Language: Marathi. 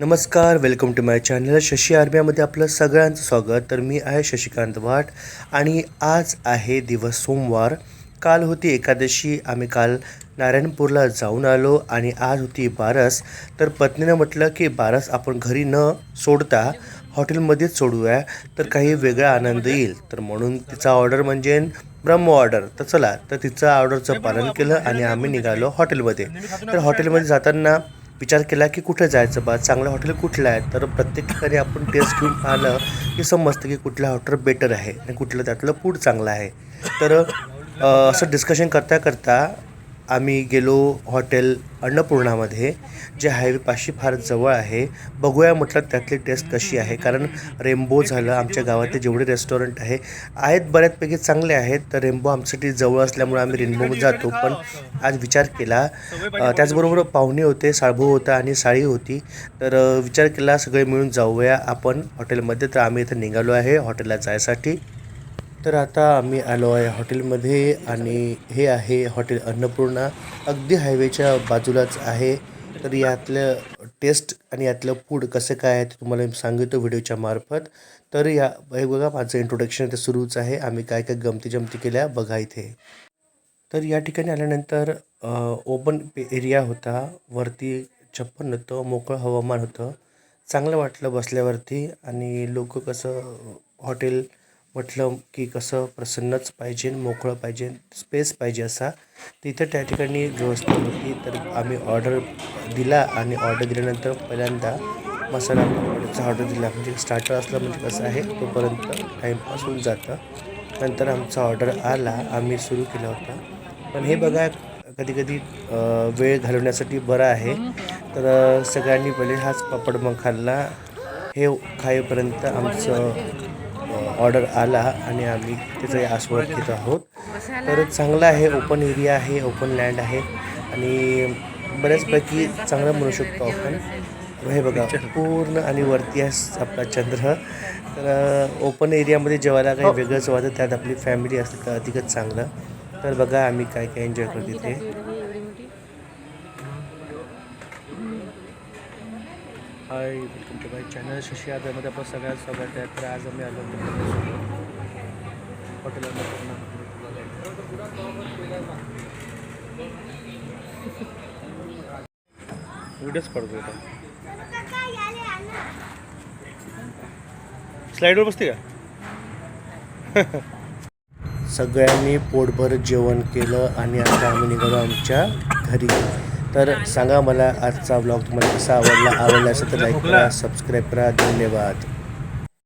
नमस्कार welcome to my channel Shashi आर्म्यामध्ये आपलं सगळ्यांचं स्वागत. तर मी आहे शशिकांत वाट आणि आज आहे दिवस सोमवार. काल होती एकादशी. आम्ही काल नारायणपूरला जाऊन आलो आणि आज होती बारस. तर पत्नीनं म्हटलं की बारस आपण घरी न सोडता हॉटेलमध्येच सोडूया. तर काही वेगळा आनंद येईल. तर म्हणून तिचा ऑर्डर म्हणजे ब्रह्म ऑर्डर तर चला तर तिचं ऑर्डरचं पालन केलं आणि आम्ही निघालो हॉटेलमध्ये. तर हॉटेलमध्ये जाताना विचार केला की कुठं जायचं बा? चांगलं हॉटेल कुठलं आहे तर प्रत्येक ठिकाणी आपण टेस्ट घेऊन पाहिलं की समजतं की कुठलं हॉटेल बेटर आहे आणि कुठलं त्यातलं फूड चांगलं आहे. तर असं डिस्कशन करता करता आम्ही गेलो हॉटेल अन्नपूर्णामध्ये जे हायवेपाशी फार जवळ आहे. बघूया म्हटलं त्यातली टेस्ट कशी आहे कारण रेम्बो झालं आमच्या गावातले जेवढे रेस्टॉरंट आहे आहेत बऱ्याचपैकी चांगले आहेत. तर रेम्बो आमच्यासाठी जवळ असल्यामुळे आम्ही रेनबोमध्ये जातो. पण आज विचार केला त्याचबरोबर पाहुणे होते साळभू होता आणि साळी होती. तर विचार केला सगळे मिळून जाऊया आपण हॉटेलमध्ये. तर आम्ही इथं निघालो आहे हॉटेलला जायसाठी. तर आता आम्ही आलो आहे हॉटेलमध्ये आणि हे आहे हॉटेल अन्नपूर्णा. अगदी हायवेच्या बाजूलाच आहे. तर यातलं टेस्ट आणि यातलं फूड कसं काय आहे ते तुम्हाला मी सांगितलं व्हिडिओच्या मार्फत. तर या हे बघा माझं इंट्रोडक्शन ते सुरूच आहे. आम्ही काय काय गमती जमती केल्या बघा इथे. तर या ठिकाणी आल्यानंतर ओपन एरिया होता. वरती छप्पन होतं मोकळं हवामान होतं. चांगलं वाटलं बसल्यावरती. आणि लोक कसं हॉटेल म्हटलं की कसं प्रसन्नच पाहिजे मोकळं पाहिजे स्पेस पाहिजे असा. तिथं त्या ठिकाणी व्यवस्था होती. तर आम्ही ऑर्डर दिला आणि ऑर्डर दिल्यानंतर पहिल्यांदा मसाला पापडचा ऑर्डर दिला. म्हणजे स्टार्टर असलं म्हणजे कसं आहे तोपर्यंत टाईमपास होऊन जातं. नंतर आमचा ऑर्डर आला आम्ही सुरू केला होता. पण हे बघा कधी कधी वेळ घालवण्यासाठी बरं आहे. तर सगळ्यांनी पहिले हाच पापड मग खाल्ला. हे खाईपर्यंत आमचं ऑर्डर आला आणि आम्ही त्याचा आस्वाद घेत आहोत. तर चांगलं आहे ओपन एरिया आहे ओपन लँड आहे. आणि बऱ्याचपैकी चांगलं म्हणू शकतो आपण. हे बघा पूर्ण आणि वरती आहे आपला चंद्र. तर ओपन एरियामध्ये जेवायला काही वेगळंच वाटतं. त्यात आपली फॅमिली असते तर अधिकच चांगलं. तर बघा आम्ही काय काय एन्जॉय करतो तिथे hi welcome to my channel Shashi आदरमध्ये आपलं सगळ्यात स्वागत आहे. तर आज आम्ही आलो हॉटेल व्हिडिओच काढतो आता स्लाईडवर बसते का? सगळ्यांनी पोटभर जेवण केलं आणि आता आम्ही निघालो आमच्या घरी. तर सांगा मला आजचा ब्लॉग तुम्हाला कसा आवडला? आवडला असेल तर लाईक करा सबस्क्राईब करा. धन्यवाद.